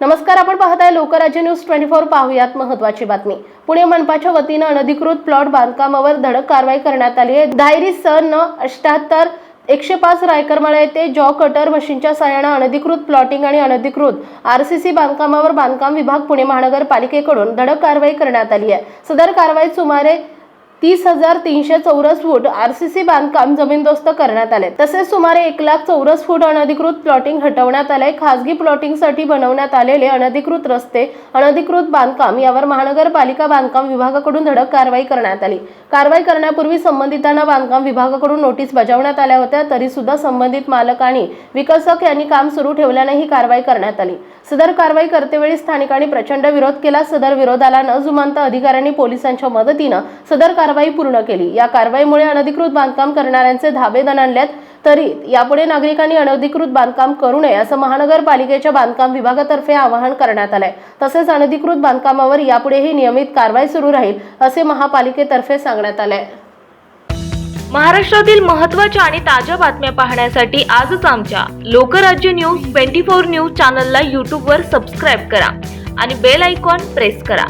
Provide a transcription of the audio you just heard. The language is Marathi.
नमस्कार आपण पाहताय लोकराज्य न्यूज ट्वेंटी फोर पाहूयात महत्वाची बातमी. पुणे मनपाच्या वतीनं अनधिकृत प्लॉट बांधकामावर धडक कारवाई करण्यात आली आहे. धायरी सन अष्ट्याहत्तर एकशे पाच रायकरमाळा येथे जॉ कटर मशीनच्या सहाय्यानं अनधिकृत प्लॉटिंग आणि अनधिकृत आर सी सी बांधकामावर बांधकाम विभाग पुणे महानगरपालिकेकडून धडक कारवाई करण्यात आली आहे. सदर कारवाईत सुमारे तीस हजार तीनशे चौरस फूट आरसीसी बांधकाम जमीनदोस्त करण्यात आले. तसेच सुमारे एक लाख चौरस फूट अनधिकृत प्लॉटिंग हटवण्यात आले खासगी प्लॉटिंगसाठी बनवण्यात आलेले अनधिकृत रस्ते अनधिकृत बांधकाम यावर महानगरपालिका बांधकाम विभागाकडून धडक कारवाई करण्यात आली. कारवाई करण्यापूर्वी संबंधितांना बांधकाम विभागाकडून नोटीस बजावण्यात आल्या होत्या तरी सुद्धा संबंधित मालक आणि विकसक यांनी काम सुरू ठेवल्याने ही कारवाई करण्यात आली. सदर कारवाई करतेवेळी स्थानिकांनी प्रचंड विरोध केला. सदर विरोधाला न जुमानता अधिकाऱ्यांनी पोलिसांच्या मदतीनं सदर कारवाई पूर्ण केली. या कारवाईमुळे अनधिकृत बांधकाम करणाऱ्यांचे धाबे दणाणल्यात तरी यापुढे नागरिकांनी अनधिकृत बांधकाम करू नये असं महानगरपालिकेच्या बांधकाम विभागातर्फे आवाहन करण्यात आलंय. तसेच अनधिकृत बांधकामावर यापुढेही नियमित कारवाई सुरू राहील असे महापालिकेतर्फे सांगण्यात आलंय. महाराष्ट्रातील महत्त्वाच्या आणि ताज्या बातम्या पाहण्यासाठी आजच आमच्या Lokrajya news twenty four news चॅनलला यूट्यूबवर सबस्क्राईब करा आणि बेल आयकॉन प्रेस करा.